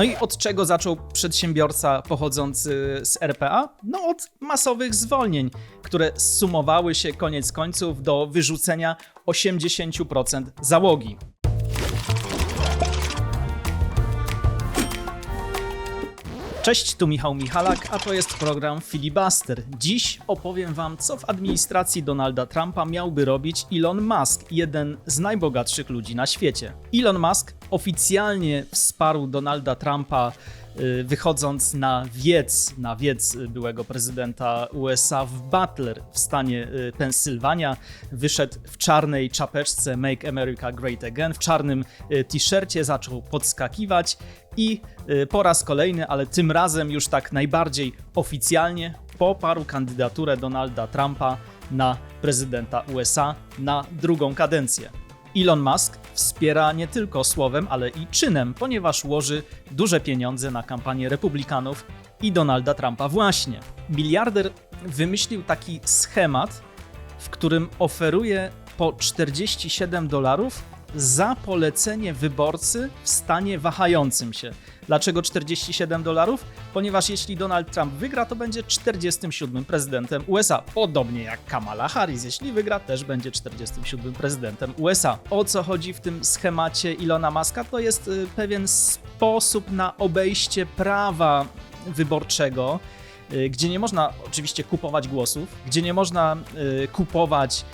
No i od czego zaczął przedsiębiorca pochodzący z RPA? No od masowych zwolnień, które sumowały się koniec końców do wyrzucenia 80% załogi. Cześć, tu Michał Michalak, a to jest program Filibuster. Dziś opowiem Wam, co w administracji Donalda Trumpa miałby robić Elon Musk, jeden z najbogatszych ludzi na świecie. Elon Musk oficjalnie wsparł Donalda Trumpa wychodząc na wiec, na wiec byłego prezydenta USA w Butler w stanie y, Pensylwania. Wyszedł w czarnej czapeczce Make America Great Again, w czarnym y, t-shircie, zaczął podskakiwać i y, po raz kolejny, ale tym razem już tak najbardziej oficjalnie poparł kandydaturę Donalda Trumpa na prezydenta USA na drugą kadencję. Elon Musk wspiera nie tylko słowem, ale i czynem, ponieważ łoży duże pieniądze na kampanię Republikanów i Donalda Trumpa właśnie. Miliarder wymyślił taki schemat, w którym oferuje po 47 dolarów za polecenie wyborcy w stanie wahającym się. Dlaczego 47 dolarów? Ponieważ jeśli Donald Trump wygra, to będzie 47 prezydentem USA. Podobnie jak Kamala Harris, jeśli wygra, też będzie 47 prezydentem USA. O co chodzi w tym schemacie Ilona Maska? To jest y, pewien sposób na obejście prawa wyborczego y, gdzie nie można oczywiście kupować głosów, gdzie nie można y, kupować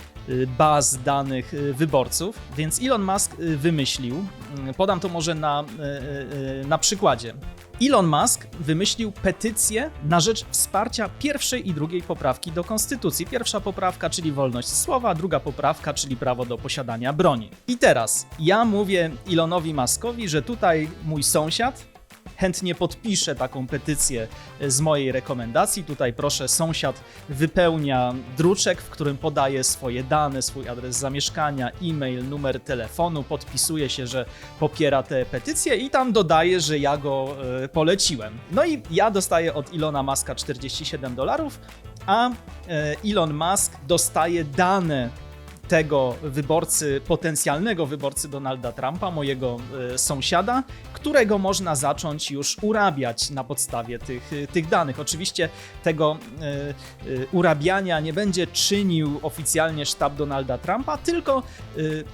baz danych y, wyborców, więc Elon Musk y, wymyślił, y, podam to może na, y, y, na przykładzie. Elon Musk wymyślił petycję na rzecz wsparcia pierwszej i drugiej poprawki do konstytucji. Pierwsza poprawka, czyli wolność słowa, druga poprawka, czyli prawo do posiadania broni. I teraz ja mówię Elonowi Muskowi, że tutaj mój sąsiad chętnie podpiszę taką petycję z mojej rekomendacji. Tutaj proszę, sąsiad wypełnia druczek, w którym podaje swoje dane, swój adres zamieszkania, e-mail, numer telefonu, podpisuje się, że popiera tę petycję i tam dodaje, że ja go e, poleciłem. No i ja dostaję od Ilona Maska 47 dolarów, a e, Elon Musk dostaje dane tego wyborcy, potencjalnego wyborcy Donalda Trumpa, mojego e, sąsiada, którego można zacząć już urabiać na podstawie tych, e, tych danych. Oczywiście tego e, e, urabiania nie będzie czynił oficjalnie sztab Donalda Trumpa, tylko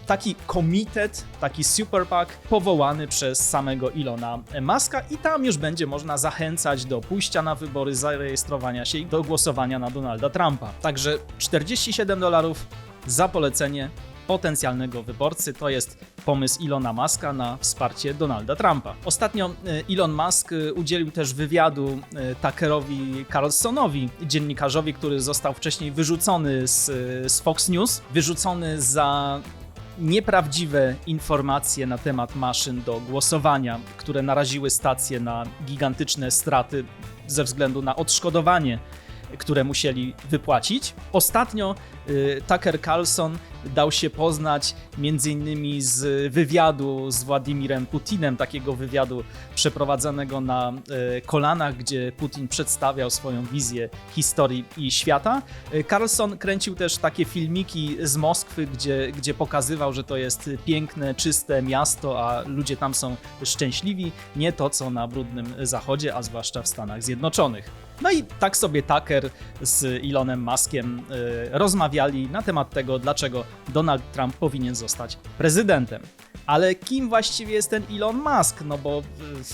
taki komitet, taki super PAC powołany przez samego Ilona Muska i tam już będzie można zachęcać do pójścia na wybory, zarejestrowania się i do głosowania na Donalda Trumpa. Także 47 dolarów za polecenie potencjalnego wyborcy. To jest pomysł Ilona Muska na wsparcie Donalda Trumpa. Ostatnio e, Elon Musk e, udzielił też wywiadu e, Tuckerowi Carlsonowi, dziennikarzowi, który został wcześniej wyrzucony z, z Fox News, wyrzucony za nieprawdziwe informacje na temat maszyn do głosowania, które naraziły stację na gigantyczne straty ze względu na odszkodowanie które musieli wypłacić. Ostatnio y, Tucker Carlson dał się poznać między innymi z wywiadu z Władimirem Putinem, takiego wywiadu przeprowadzonego na y, kolanach, gdzie Putin przedstawiał swoją wizję historii i świata. Y, Carlson kręcił też takie filmiki z Moskwy, gdzie, gdzie pokazywał, że to jest piękne, czyste miasto, a ludzie tam są szczęśliwi. Nie to, co na brudnym zachodzie, a zwłaszcza w Stanach Zjednoczonych. No i tak sobie Tucker z Elonem Muskiem y, rozmawiali na temat tego, dlaczego Donald Trump powinien zostać prezydentem. Ale kim właściwie jest ten Elon Musk? No bo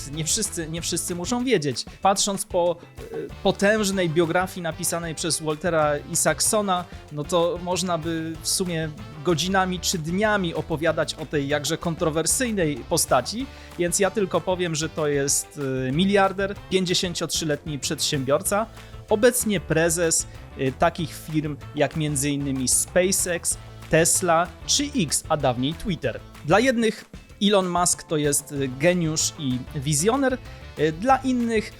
y, nie wszyscy, nie wszyscy muszą wiedzieć. Patrząc po y, potężnej biografii napisanej przez Waltera Isaacsona, no to można by w sumie godzinami czy dniami opowiadać o tej jakże kontrowersyjnej postaci, więc ja tylko powiem, że to jest y, miliarder, 53-letni przedsiębiorca, obecnie prezes takich firm jak m.in. SpaceX, Tesla czy X, a dawniej Twitter. Dla jednych Elon Musk to jest y, geniusz i wizjoner, y, dla innych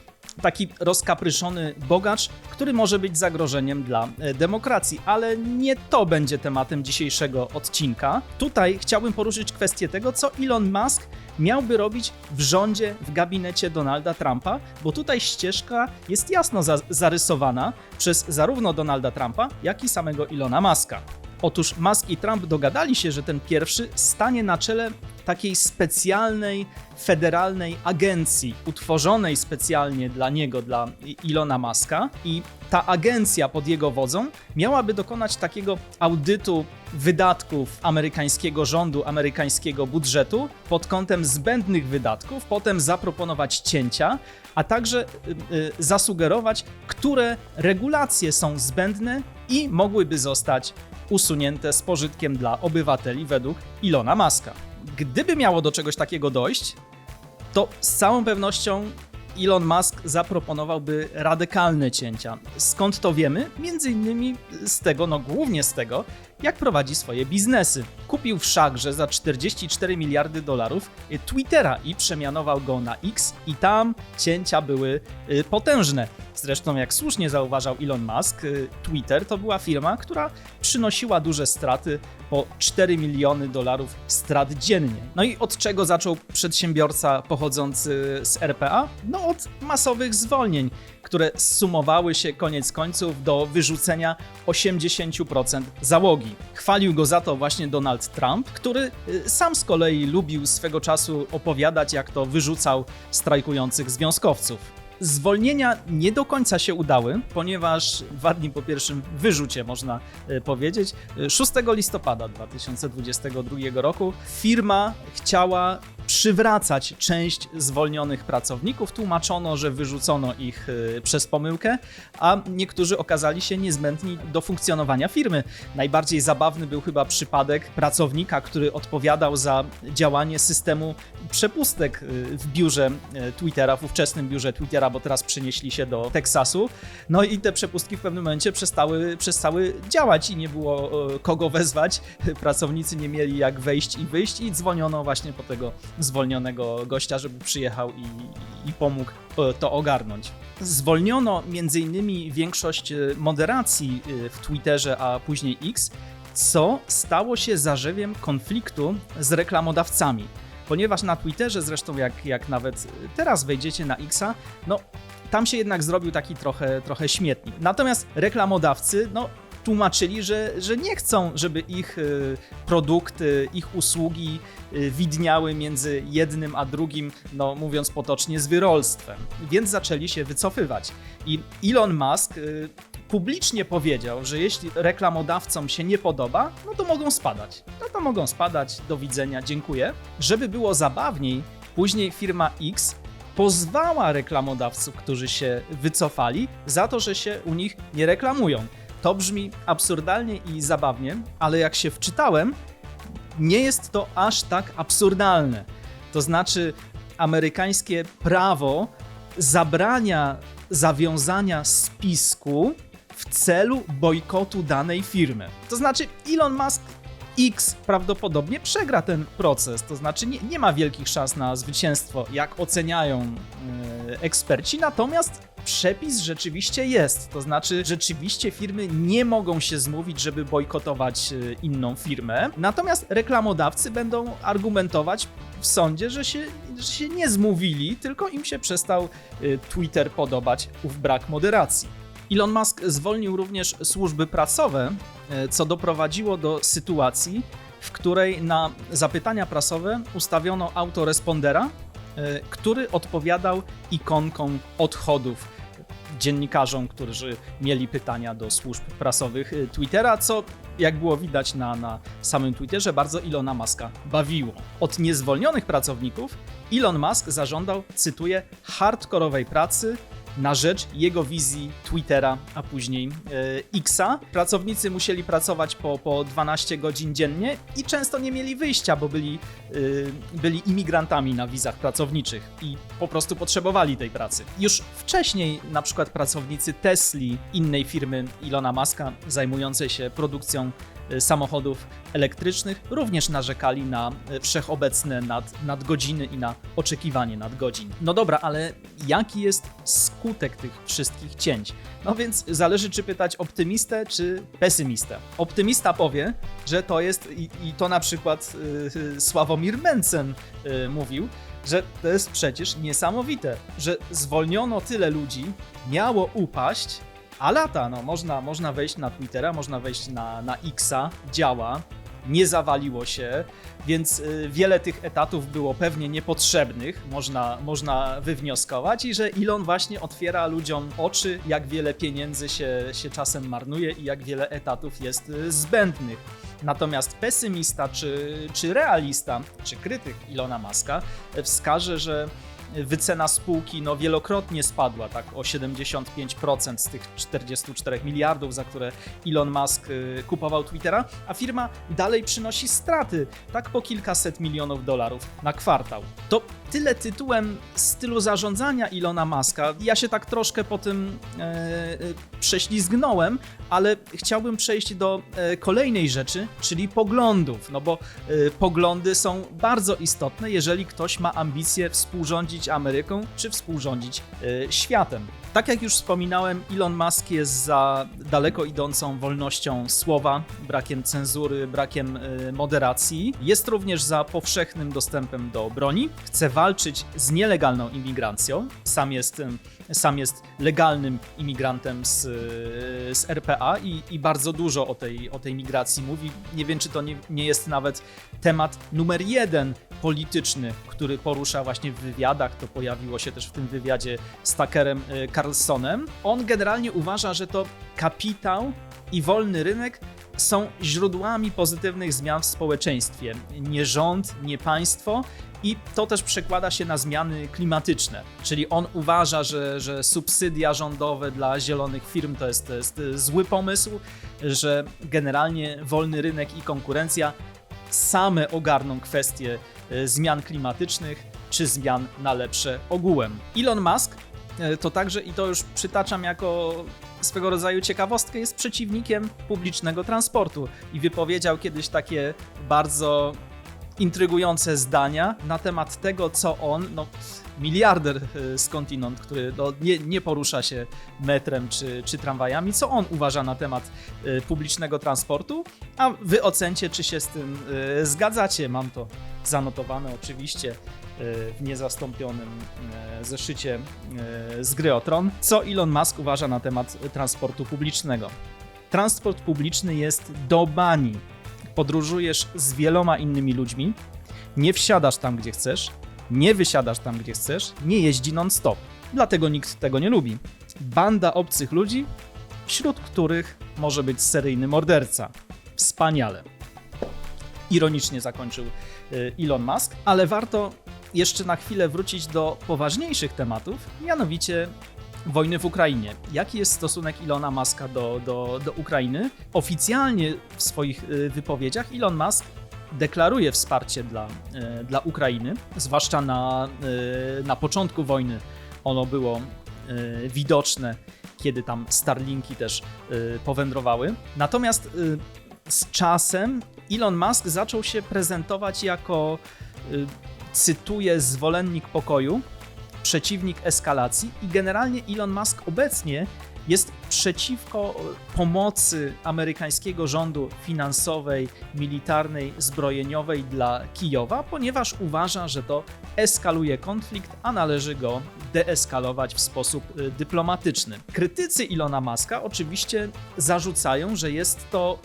taki rozkapryszony bogacz, który może być zagrożeniem dla e, demokracji, ale nie to będzie tematem dzisiejszego odcinka. Tutaj chciałbym poruszyć kwestię tego, co Elon Musk miałby robić w rządzie, w gabinecie Donalda Trumpa, bo tutaj ścieżka jest jasno za zarysowana przez zarówno Donalda Trumpa, jak i samego Elona Muska. Otóż Musk i Trump dogadali się, że ten pierwszy stanie na czele takiej specjalnej, federalnej agencji, utworzonej specjalnie dla niego, dla Ilona Muska. I ta agencja pod jego wodzą miałaby dokonać takiego audytu wydatków amerykańskiego rządu, amerykańskiego budżetu pod kątem zbędnych wydatków, potem zaproponować cięcia, a także y, y, zasugerować, które regulacje są zbędne i mogłyby zostać usunięte z pożytkiem dla obywateli według Ilona Muska. Gdyby miało do czegoś takiego dojść, to z całą pewnością Elon Musk zaproponowałby radykalne cięcia. Skąd to wiemy? Między innymi z tego, no głównie z tego, jak prowadzi swoje biznesy. Kupił wszakże za 44 miliardy dolarów Twittera i przemianował go na X i tam cięcia były y, potężne. Zresztą, jak słusznie zauważał Elon Musk, y, Twitter to była firma, która przynosiła duże straty po 4 miliony dolarów strat dziennie. No i od czego zaczął przedsiębiorca pochodzący z RPA? No od masowych zwolnień, które sumowały się koniec końców do wyrzucenia 80% załogi. Chwalił go za to właśnie Donald Trump, który y, sam z kolei lubił swego czasu opowiadać, jak to wyrzucał strajkujących związkowców. Zwolnienia nie do końca się udały, ponieważ dwa dni po pierwszym wyrzucie, można e, powiedzieć, 6 listopada 2022 roku firma chciała przywracać część zwolnionych pracowników. Tłumaczono, że wyrzucono ich y, przez pomyłkę, a niektórzy okazali się niezbędni do funkcjonowania firmy. Najbardziej zabawny był chyba przypadek pracownika, który odpowiadał za działanie systemu przepustek y, w biurze y, Twittera, w ówczesnym biurze Twittera, bo teraz przenieśli się do Teksasu. No i te przepustki w pewnym momencie przestały, przestały działać i nie było kogo wezwać. Pracownicy nie mieli jak wejść i wyjść i dzwoniono właśnie po tego zwolnionego gościa, żeby przyjechał i, i pomógł e, to ogarnąć. Zwolniono m.in. większość e, moderacji e, w Twitterze, a później X, co stało się zarzewiem konfliktu z reklamodawcami. Ponieważ na Twitterze, zresztą jak, jak nawet teraz wejdziecie na Xa, no tam się jednak zrobił taki trochę, trochę śmietnik. Natomiast reklamodawcy, no tłumaczyli, że, że nie chcą, żeby ich y, produkty, ich usługi y, widniały między jednym a drugim, no mówiąc potocznie, zwyrolstwem. Więc zaczęli się wycofywać. I Elon Musk y, publicznie powiedział, że jeśli reklamodawcom się nie podoba, no to mogą spadać. No to mogą spadać, do widzenia, dziękuję. Żeby było zabawniej, później firma X pozwała reklamodawców, którzy się wycofali, za to, że się u nich nie reklamują. To brzmi absurdalnie i zabawnie, ale jak się wczytałem, nie jest to aż tak absurdalne. To znaczy, amerykańskie prawo zabrania zawiązania spisku w celu bojkotu danej firmy. To znaczy, Elon Musk X prawdopodobnie przegra ten proces, to znaczy nie, nie ma wielkich szans na zwycięstwo, jak oceniają yy, eksperci, natomiast przepis rzeczywiście jest. To znaczy, rzeczywiście firmy nie mogą się zmówić, żeby bojkotować y, inną firmę. Natomiast reklamodawcy będą argumentować w sądzie, że się, że się nie zmówili, tylko im się przestał y, Twitter podobać ów brak moderacji. Elon Musk zwolnił również służby prasowe, y, co doprowadziło do sytuacji, w której na zapytania prasowe ustawiono autorespondera, E, który odpowiadał ikonką odchodów dziennikarzom, którzy mieli pytania do służb prasowych e, Twittera, co jak było widać na, na samym Twitterze, bardzo Ilona Muska bawiło. Od niezwolnionych pracowników Elon Musk zażądał, cytuję, hardkorowej pracy, na rzecz jego wizji Twittera, a później e, Xa. Pracownicy musieli pracować po, po 12 godzin dziennie i często nie mieli wyjścia, bo byli, e, byli imigrantami na wizach pracowniczych i po prostu potrzebowali tej pracy. Już wcześniej na przykład pracownicy Tesli, innej firmy Ilona Muska, zajmującej się produkcją samochodów elektrycznych również narzekali na y, wszechobecne nad, nadgodziny i na oczekiwanie nadgodzin. No dobra, ale jaki jest skutek tych wszystkich cięć? No więc zależy, czy pytać optymistę, czy pesymistę. Optymista powie, że to jest, i, i to na przykład yy, Sławomir Mencen yy, mówił, że to jest przecież niesamowite, że zwolniono tyle ludzi, miało upaść, A lata, no można, można wejść na Twittera, można wejść na, na Xa, działa, nie zawaliło się, więc y, wiele tych etatów było pewnie niepotrzebnych, można, można wywnioskować i że Elon właśnie otwiera ludziom oczy, jak wiele pieniędzy się, się czasem marnuje i jak wiele etatów jest y, zbędnych. Natomiast pesymista czy, czy realista, czy krytyk Ilona Maska wskaże, że wycena spółki no, wielokrotnie spadła, tak o 75% z tych 44 miliardów, za które Elon Musk y, kupował Twittera, a firma dalej przynosi straty, tak po kilkaset milionów dolarów na kwartał. To tyle tytułem stylu zarządzania Ilona Muska. Ja się tak troszkę po tym e, e, prześlizgnąłem, ale chciałbym przejść do e, kolejnej rzeczy, czyli poglądów, no bo e, poglądy są bardzo istotne, jeżeli ktoś ma ambicje współrządzić Ameryką czy współrządzić e, światem. Tak jak już wspominałem, Elon Musk jest za daleko idącą wolnością słowa, brakiem cenzury, brakiem e, moderacji. Jest również za powszechnym dostępem do broni. Chce walczyć z nielegalną imigracją. Sam jest, sam jest legalnym imigrantem z, z RPA i, i bardzo dużo o tej, o tej migracji mówi. Nie wiem, czy to nie, nie jest nawet temat numer jeden polityczny, który porusza właśnie w wywiadach. To pojawiło się też w tym wywiadzie z Tuckerem e, Carlsonem. On generalnie uważa, że to kapitał i wolny rynek są źródłami pozytywnych zmian w społeczeństwie. Nie rząd, nie państwo. I to też przekłada się na zmiany klimatyczne. Czyli on uważa, że, że subsydia rządowe dla zielonych firm to jest, to jest zły pomysł, że generalnie wolny rynek i konkurencja same ogarną kwestie e, zmian klimatycznych czy zmian na lepsze ogółem. Elon Musk to także, i to już przytaczam jako swego rodzaju ciekawostkę, jest przeciwnikiem publicznego transportu. I wypowiedział kiedyś takie bardzo intrygujące zdania na temat tego, co on, no miliarder e, skądinąd, który no, nie, nie porusza się metrem czy, czy tramwajami, co on uważa na temat e, publicznego transportu, a wy ocencie, czy się z tym e, zgadzacie. Mam to zanotowane oczywiście e, w niezastąpionym e, zeszycie e, z gry o Tron. Co Elon Musk uważa na temat transportu publicznego? Transport publiczny jest do bani. Podróżujesz z wieloma innymi ludźmi, nie wsiadasz tam, gdzie chcesz, nie wysiadasz tam, gdzie chcesz, nie jeździ non-stop. Dlatego nikt tego nie lubi. Banda obcych ludzi, wśród których może być seryjny morderca. Wspaniale. Ironicznie zakończył y, Elon Musk, ale warto jeszcze na chwilę wrócić do poważniejszych tematów, mianowicie wojny w Ukrainie. Jaki jest stosunek Ilona Muska do, do, do Ukrainy? Oficjalnie w swoich y, wypowiedziach Elon Musk deklaruje wsparcie dla, y, dla Ukrainy, zwłaszcza na, y, na początku wojny ono było widoczne, kiedy tam Starlinki też powędrowały. Natomiast z czasem Elon Musk zaczął się prezentować jako, cytuję, zwolennik pokoju, przeciwnik eskalacji i generalnie Elon Musk obecnie jest przeciwko pomocy amerykańskiego rządu finansowej, militarnej, zbrojeniowej dla Kijowa, ponieważ uważa, że to eskaluje konflikt, a należy go deeskalować w sposób y, dyplomatyczny. Krytycy Ilona Muska oczywiście zarzucają, że jest to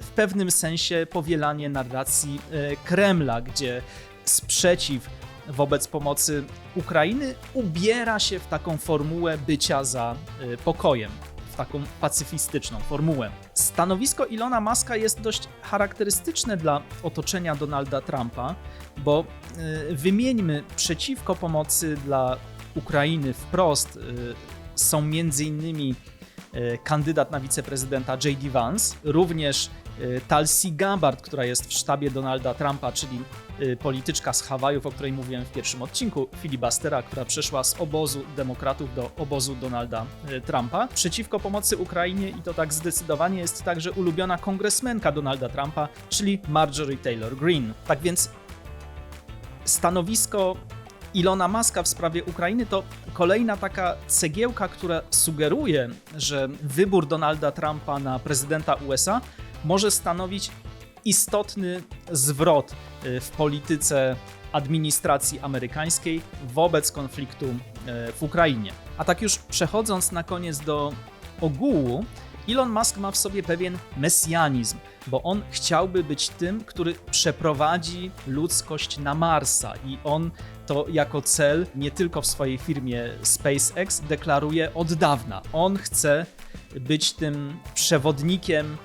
w pewnym sensie powielanie narracji e, Kremla, gdzie sprzeciw wobec pomocy Ukrainy ubiera się w taką formułę bycia za e, pokojem, w taką pacyfistyczną formułę. Stanowisko Ilona Maska jest dość charakterystyczne dla otoczenia Donalda Trumpa, bo e, wymieńmy przeciwko pomocy dla Ukrainy wprost e, są m.in. e, kandydat na wiceprezydenta J.D. Vance, również e, Tulsi Gabbard, która jest w sztabie Donalda Trumpa, czyli e, polityczka z Hawajów, o której mówiłem w pierwszym odcinku, filibustera, która przeszła z obozu demokratów do obozu Donalda e, Trumpa. Przeciwko pomocy Ukrainie i to tak zdecydowanie jest także ulubiona kongresmenka Donalda Trumpa, czyli Marjorie Taylor Greene. Tak więc stanowisko Ilona Maska w sprawie Ukrainy to kolejna taka cegiełka, która sugeruje, że wybór Donalda Trumpa na prezydenta USA może stanowić istotny zwrot y, w polityce administracji amerykańskiej wobec konfliktu y, w Ukrainie. A tak już przechodząc na koniec do ogółu Elon Musk ma w sobie pewien mesjanizm, bo on chciałby być tym, który przeprowadzi ludzkość na Marsa i on to jako cel nie tylko w swojej firmie SpaceX deklaruje od dawna. On chce być tym przewodnikiem,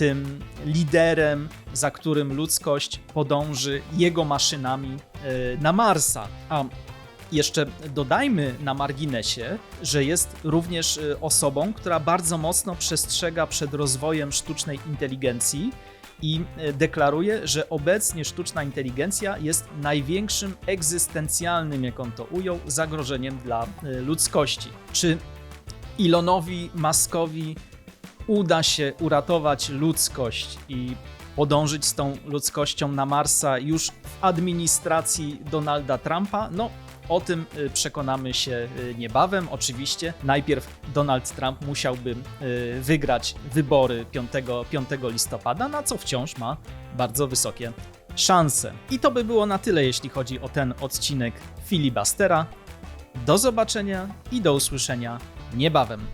tym liderem, za którym ludzkość podąży jego maszynami e, na Marsa. A jeszcze dodajmy na marginesie, że jest również e, osobą, która bardzo mocno przestrzega przed rozwojem sztucznej inteligencji i e, deklaruje, że obecnie sztuczna inteligencja jest największym egzystencjalnym, jak on to ujął, zagrożeniem dla ludzkości. Czy Elonowi Muskowi uda się uratować ludzkość i podążyć z tą ludzkością na Marsa już w administracji Donalda Trumpa? No, o tym y, przekonamy się y, niebawem. Oczywiście najpierw Donald Trump musiałby y, wygrać wybory 5, 5 listopada, na co wciąż ma bardzo wysokie szanse. I to by było na tyle, jeśli chodzi o ten odcinek filibustera. Do zobaczenia i do usłyszenia niebawem.